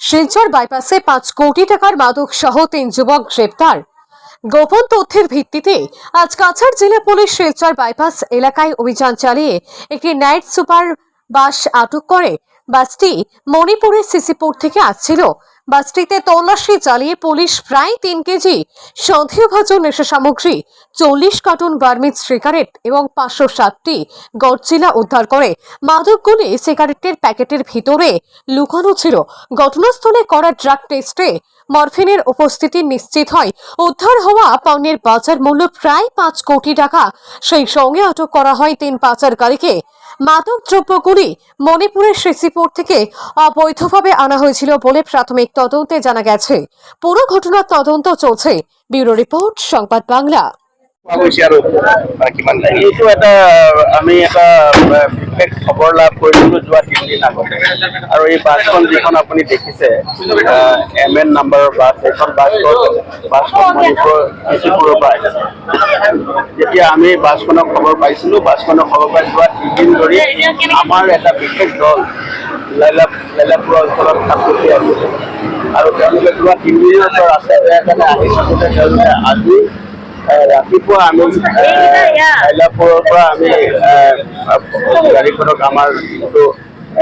শিলচর বাইপাসে পাঁচ কোটি টাকার মাদক সহ তিন যুবক গ্রেপ্তার। গোপন তথ্যের ভিত্তিতে আজ কাছাড় জেলা পুলিশ শিলচর বাইপাস এলাকায় অভিযান চালিয়ে একটি নাইট সুপার বাস আটক করে বাসটি মণিপুরের সিসিপুর থেকে আসছিল। বাসটিতে তল্লাশি চালিয়ে পুলিশ প্রায় তিন কেজি সন্দেহভাজন নেশা সামগ্রী, চল্লিশ কার্টুন বার্মিজ সিগারেট এবং পাঁচশো সাতটি গরজিলা উদ্ধার করে মাদকগুলি সিগারেটের প্যাকেটের ভিতরে লুকানো ছিল। ঘটনাস্থলে করা ড্রাগ টেস্টে মরফিনের উপস্থিতি নিশ্চিত হয়। উদ্ধার হওয়া পণ্যের বাজার মূল্য প্রায় পাঁচ কোটি টাকা। সেই সঙ্গে আটক করা হয় তিন পাচারকারীকে। মাদক দ্রব্যগুলি মণিপুরের শ্রীসিপুর থেকে অবৈধভাবে আনা হয়েছিল বলে প্রাথমিক তদন্তে জানা গেছে। পুরো ঘটনার তদন্ত চলছে। ব্যুরো রিপোর্ট, সংবাদ বাংলা। আমি এটা বিশেষ খবৰ লাভ কৰিছিলোঁ যোৱা তিনিদিন আগতে। আৰু এই বাছখন যিখন আপুনি দেখিছে এম এন নাম্বাৰৰ বাছ, সেইখন বাছখন বাছখন মণিপুৰৰ ডিচিপুৰৰ পৰা যেতিয়া আমি বাছখনৰ খবৰ পাইছিলোঁ, বাছখনৰ খবৰ পাই যোৱা তিনিদিন ধৰি আমাৰ এটা বিশেষ দল লাইলা লাইলাপুৰ অঞ্চলত থাকোঁতে আছিলে আৰু তেওঁলোকে যোৱা তিনিদিনৰ ৰাস্তাই বেয়া আজি ৰাতিপুৱা আমি হাইলাপুৰৰ পৰা আমি গাড়ীখনক আমাৰ যিটো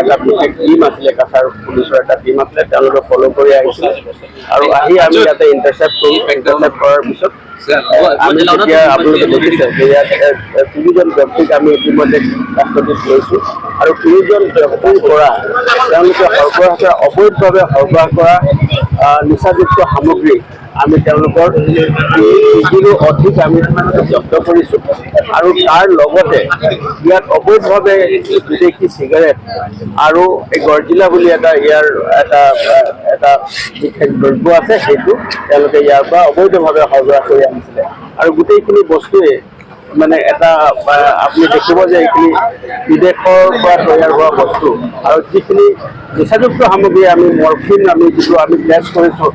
এটা বিশেষ টিম আছিলে কাছাৰ পুলিচৰ এটা টিম আছিলে তেওঁলোকে ফ'ল' কৰি আহিছিলে আৰু আহি আমি ইয়াতে ইণ্টাৰচেপ্ট কৰোঁ ইণ্টাৰচেপ্ট কৰাৰ পিছত আমি যেতিয়া আপোনালোকে দেখিছে যে ইয়াত তিনিজন ব্যক্তিক আমি ইতিমধ্যে কাষ্টডিত লৈছোঁ আৰু তিনিজন ব্যক্তিৰ পৰা তেওঁলোকে সৰবৰাহ কৰা অবৈধভাৱে সৰবৰাহ কৰা নিচাযুক্ত সামগ্ৰী আমি তেওঁলোকৰ কেজিৰো অধিক আমি জব্দ কৰিছোঁ আৰু তাৰ লগতে ইয়াত অবৈধভাৱে বিদেশি চিগাৰেট আৰু এই গৰ্জিলা বুলি এটা ইয়াৰ এটা এটা বিশেষ দ্ৰব্য আছে, সেইটো তেওঁলোকে ইয়াৰ পৰা অবৈধভাৱে সৰবৰাহ কৰি আনিছিলে। আৰু গোটেইখিনি বস্তুৱে মানে এটা আপুনি দেখিব যে এইখিনি বিদেশৰ পৰা তৈয়াৰ হোৱা বস্তু আৰু যিখিনি নিচাযুক্ত সামগ্ৰী আমি, মৰফিন আমি যিটো আমি টেষ্ট কৰিছোঁ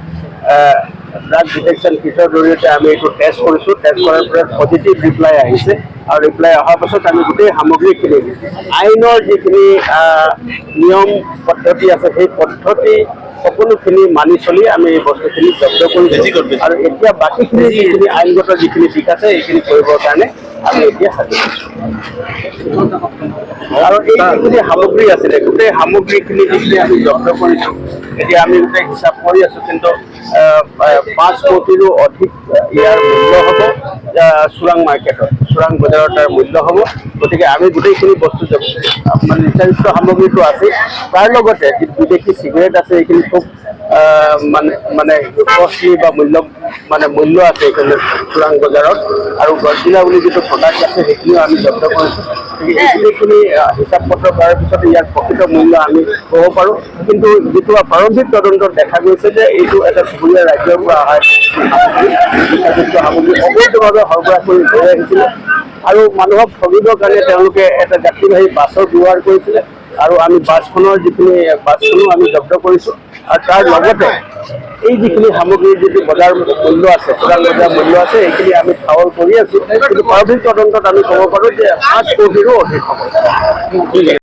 ড্ৰাগ ডিটেকশ্যন কিটৰ জৰিয়তে আমি এইটো টেষ্ট কৰিছোঁ। টেষ্ট কৰাৰ পৰা পজিটিভ ৰিপ্লাই আহিছে। আৰু ৰিপ্লাই অহাৰ পাছত আমি গোটেই সামগ্ৰীখিনি আইনৰ যিখিনি যিনি নিয়ম পদ্ধতি আছে সেই পদ্ধতি সকলোখিনি মানি চলি আমি এই বস্তুখিনি জব্দ কৰিছোঁ। আৰু এতিয়া বাকীখিনি যিখিনি আইনগত যিখিনি দিশ আছে এইখিনি কৰিবৰ কাৰণে আৰু এই যিখিনি সামগ্ৰী আছিলে, গোটেই সামগ্ৰীখিনি যিখিনি আমি জব্দ কৰিছোঁ, এতিয়া আমি গোটেই হিচাপ কৰি আছোঁ, কিন্তু পাঁচ কোটিৰো অধিক ইয়াৰ মূল্য হ'ব চোৰাং মাৰ্কেটত। চোৰাং বজাৰত তাৰ মূল্য হ'ব। গতিকে আমি গোটেইখিনি বস্তু মানে নিচাযুক্ত সামগ্ৰীটো আছে তাৰ লগতে বিদেশি চিগাৰেট আছে, এইখিনি খুব মানে মানে কষ্টলি বা মূল্য মানে মূল্য আছে এইখিনি চোৰাং বজাৰত। আৰু গৰ্জিলা বুলি যিটো প্ৰডাক্ট আছে সেইখিনিও আমি জব্দ কৰিছোঁ। গতিকে এইখিনিখিনি আহ, হিচাপ পত্ৰ কৰাৰ পিছত ইয়াৰ প্ৰকৃত মূল্য আমি ক'ব পাৰোঁ। কিন্তু যিটো প্ৰাৰম্ভিক তদন্তত দেখা গৈছে যে এইটো এটা চুবুৰীয়া ৰাজ্যৰ পৰা অহা নিচাযুক্ত সামগ্ৰী অবৈধভাৱে সৰবৰাহ কৰি লৈ আহিছিলে। আৰু মানুহক ঠগিবৰ কাৰণে তেওঁলোকে এটা যাত্ৰীবাহী বাছৰ ব্যৱহাৰ কৰিছিলে। আৰু আমি বাছখনৰ যিখিনি, বাছখনো আমি জব্দ আৰু তাৰ লগতে এই যিখিনি সামগ্ৰীৰ যিটো বজাৰ মূল্য আছে, বজাৰ বজাৰ মূল্য আছে এইখিনি আমি ঠাৱল কৰি আছোঁ। কিন্তু প্ৰাৰম্ভিক তদন্তত আমি ক'ব পাৰোঁ যে পাঁচ কোটিৰো অধিক হ'ব।